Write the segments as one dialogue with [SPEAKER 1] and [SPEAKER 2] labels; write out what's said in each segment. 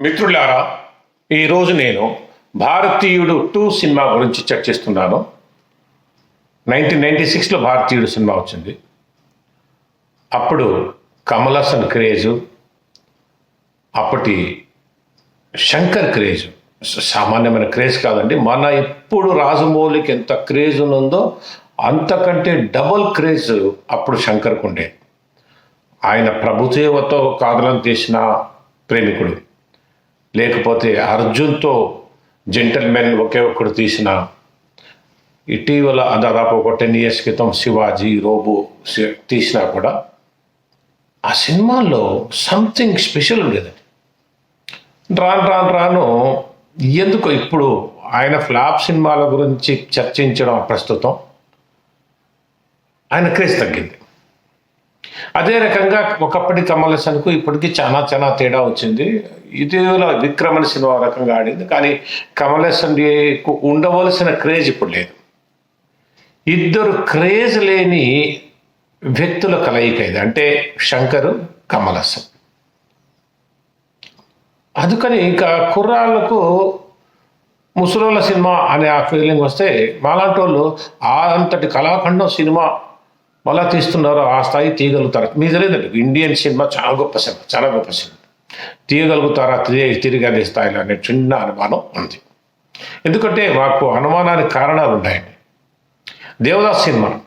[SPEAKER 1] మిత్రులారా ఈరోజు నేను భారతీయుడు టూ సినిమా గురించి చర్చిస్తున్నాను నైన్టీన్ నైన్టీ సిక్స్లో భారతీయుడు సినిమా వచ్చింది. అప్పుడు కమల్ హాసన్ క్రేజు అప్పటి శంకర్ క్రేజ్ సామాన్యమైన క్రేజ్ కాదండి మన ఇప్పుడు రాజమౌళికి ఎంత క్రేజ్ ఉందో అంతకంటే డబుల్ క్రేజ్ అప్పుడు శంకర్కు ఉండే. ఆయన ప్రభుదేవతో కాదలం తీసిన ప్రేమికుడు. లేకపోతే అర్జున్తో జెంటల్మెన్ ఒకే ఒక్కడు తీసిన ఇటీవల దాదాపు ఒక టెన్ ఇయర్స్ క్రితం శివాజీ రోబో తీసినా కూడా ఆ సినిమాల్లో సంథింగ్ స్పెషల్ ఉండేదండి రాను రాను రాను ఎందుకు ఇప్పుడు ఆయన ఫ్లాప్ సినిమాల గురించి చర్చించడం ప్రస్తుతం ఆయన క్రేజ్ తగ్గింది. అదే రకంగా ఒకప్పటి కమల్ హాసన్కు ఇప్పటికి చాలా చాలా తేడా వచ్చింది. ఇటీవల విక్రమణ సినిమా రకంగా ఆడింది. కానీ కమల్ హాసన్కు ఉండవలసిన క్రేజ్ ఇప్పుడు లేదు. ఇద్దరు క్రేజ్ లేని వ్యక్తుల కలయిక ఇది. అంటే శంకరు కమల్ హాసన్. అందుకని ఇంకా కుర్రాళ్ళకు ముసలోళ్ళ సినిమా అనే ఆ ఫీలింగ్ వస్తే మాలాంటి వాళ్ళు ఆ అంతటి కళాఖండం సినిమా మళ్ళా తీస్తున్నారు ఆ స్థాయి తీయగలుగుతారు? మీకు తెలియదండి. ఇండియన్ సినిమా చాలా గొప్ప సినిమా చాలా గొప్ప సినిమా. తీయగలుగుతారా? తిరిగి తిరిగి అనే స్థాయిలో అనే చిన్న అనుమానం ఉంది. ఎందుకంటే మాకు అనుమానానికి కారణాలు ఉన్నాయండి. దేవదాస్ సినిమా.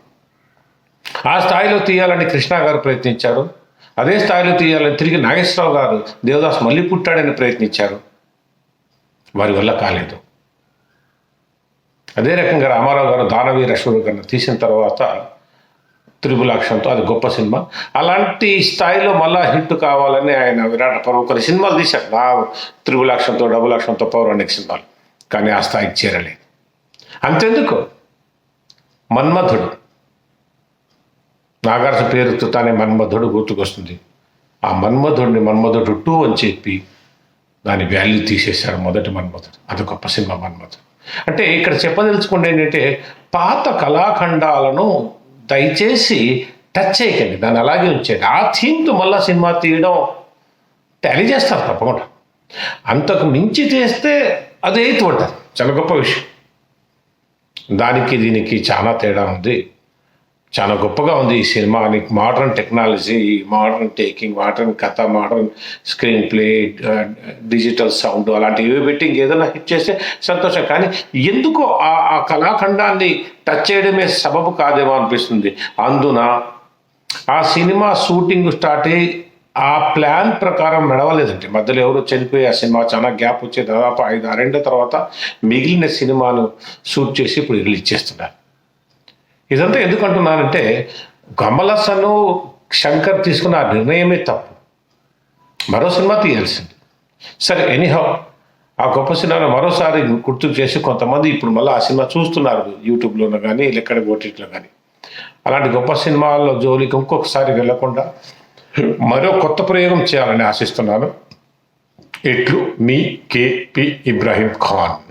[SPEAKER 1] ఆ స్థాయిలో తీయాలని కృష్ణ గారు ప్రయత్నించారు. అదే స్థాయిలో తీయాలని తిరిగి నాగేశ్వరరావు గారు దేవదాస్ మళ్ళీ పుట్టాడని ప్రయత్నించారు. వారి వల్ల కాలేదు. అదే రకంగా రామారావు గారు దానవీర గారిని తీసిన తర్వాత త్రిపులాక్షంతో అది గొప్ప సినిమా. అలాంటి స్థాయిలో మళ్ళా హిట్ కావాలని ఆయన విరాట పర్వకరి కొన్ని సినిమాలు తీశారు. నా త్రిపులాక్షంతో డబుల్ అక్షంతో పౌరాణిక సినిమాలు. కానీ ఆ స్థాయికి చేరలేదు. అంతెందుకు? మన్మథుడు నాగార్జున పేరుతో తానే మన్మధుడు గుర్తుకొస్తుంది. ఆ మన్మధుడిని మన్మధుడు టూ అని చెప్పి దాని వాల్యూ తీసేశాడు మొదటి మన్మధుడు. అది గొప్ప సినిమా మన్మధుడు. అంటే ఇక్కడ చెప్పదలుచుకుంటే ఏంటంటే పాత కళాఖండాలను దయచేసి టచ్ చేయకండి. దాన్ని అలాగే ఉంచేయండి. ఆ థీమ్తో మళ్ళీ సినిమా తీయడం తెలియజేస్తారు చేస్తారు తప్పకుండా. అంతకు మించి చేస్తే అదే ఉంటుంది చాలా గొప్ప విషయం. దానికి దీనికి చాలా తేడా ఉంది. చాలా గొప్పగా ఉంది ఈ సినిమా. నీకు modern technology modern taking modern కథ modern screen play digital sound అలాంటివి పెట్టి ఏదైనా హిట్ చేస్తే సంతోషం. కానీ ఎందుకో ఆ ఆ కళాఖండాన్ని టచ్ చేయడమే సబబు కాదేమో అనిపిస్తుంది. అందున ఆ సినిమా షూటింగ్ స్టార్ట్ అయ్యి ఆ ప్లాన్ ప్రకారం నడవలేదండి. మధ్యలో ఎవరు చనిపోయి ఆ సినిమా చాలా గ్యాప్ వచ్చే దాదాపు ఐదు ఆరేళ్ళ తర్వాత మిగిలిన సినిమాను షూట్ చేసి ఇప్పుడు రిలీజ్ చేస్తున్నారు. ఇదంతా ఎందుకు అంటున్నానంటే గమలసను శంకర్ తీసుకున్న ఆ నిర్ణయమే తప్పు. మరో సినిమా తీయాల్సింది. సరే ఎనీహౌ ఆ గొప్ప సినిమాను మరోసారి గుర్తు చేసి కొంతమంది ఇప్పుడు మళ్ళీ ఆ సినిమా చూస్తున్నారు యూట్యూబ్లోనూ కానీ ఎక్కడ ఓటీటీలో కానీ అలాంటి గొప్ప సినిమాల్లో జోలికి ఇంకొకసారి వెళ్ళకుండా మరో కొత్త ప్రయోగం చేయాలని ఆశిస్తున్నాను. ఎట్లు? మీ కేపి ఇబ్రాహీం ఖాన్.